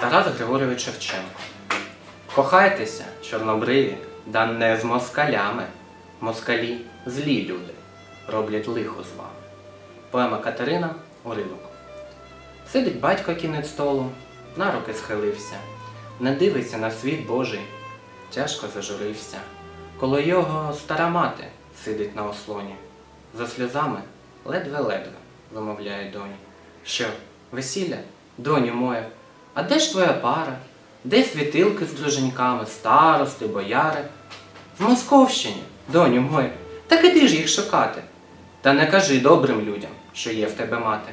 Тарас Григорович Шевченко. Кохайтеся, чорнобриві, да не з москалями. Москалі злі люди, роблять лихо з вами. Поема Катерина Уривок. Сидить батько кінець столу, на руки схилився, не дивиться на світ Божий, тяжко зажурився. Коло його стара мати сидить на ослоні. За сльозами ледве-ледве вимовляє доні. Що, весілля, доню моя, а де ж твоя пара? Де світилки з друженьками, старости, бояри? В Московщині, доню моя, так іди ж їх шукати. Та не кажи добрим людям, що є в тебе мати.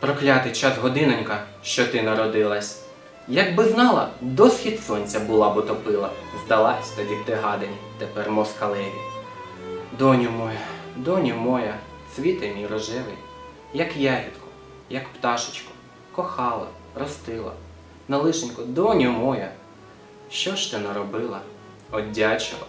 Проклятий час годинонька, що ти народилась. Якби знала, до схід сонця була б утопила, здалась тоді б ти гадині, тепер москалеві. Доню моя, доню моя, цвіте мій рожевий, як ягідку, як пташечку, кохала, ростила. На лишеньку, доню моя, що ж ти наробила? Одячила.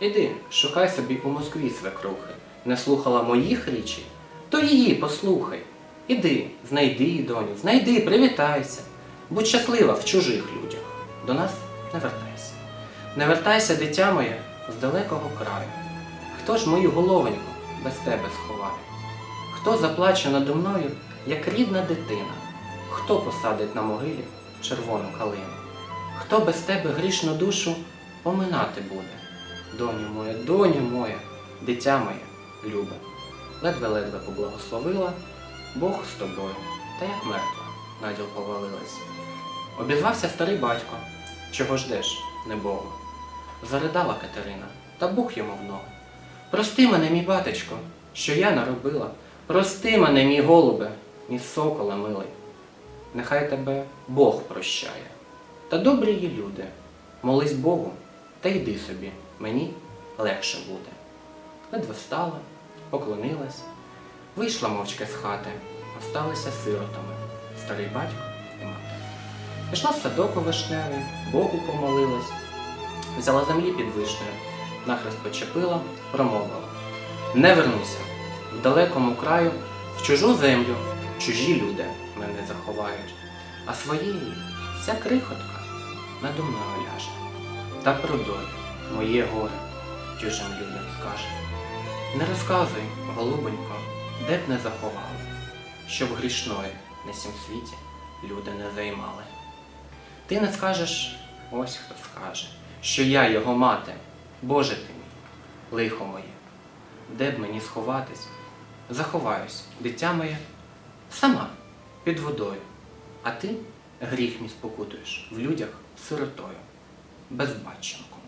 Іди, шукай собі у Москві свекрухи. Не слухала моїх річей, то її послухай. Іди, знайди доню, знайди, привітайся. Будь щаслива в чужих людях. До нас не вертайся. Не вертайся, дитя моє, з далекого краю. Хто ж мою головоньку без тебе сховає? Хто заплаче надо мною, як рідна дитина? Хто посадить на могилі червону калину? Хто без тебе грішну душу поминати буде? Доню моя, доню моя, дитя моє, любе, ледве-ледве поблагословила, Бог з тобою, та як мертва, наділ повалилась. Обізвався старий батько, чого ждеш, небого. Заридала Катерина, та Бог йому в ноги. Прости мене, мій батечко, що я наробила. Прости мене, мій голубе, мій соколе милий. Нехай тебе Бог прощає. Та добрі є люди. Молись Богу, та йди собі, мені легше буде. Ледве встала, поклонилась, вийшла мовчки з хати, осталися сиротами, старий батько і мати. Пішла в садок у вишневий, Богу помолилась, взяла землі під вишнею, нахрест почепила, промовила. Не вернуся в далекому краю, в чужу землю, чужі люди мене заховають, а своєї вся крихотка надо мною ляже. Та про долю моє горе чужим людям скаже. Не розказуй, голубонько, де б не заховали, щоб грішної на сім світі люди не займали. Ти не скажеш, ось хто скаже, що я його мати, Боже ти мій, лихо моє, де б мені сховатись, заховаюсь, дитя моє, сама. Під водою, а ти гріх мій спокутуєш в людях сиротою, безбаченком.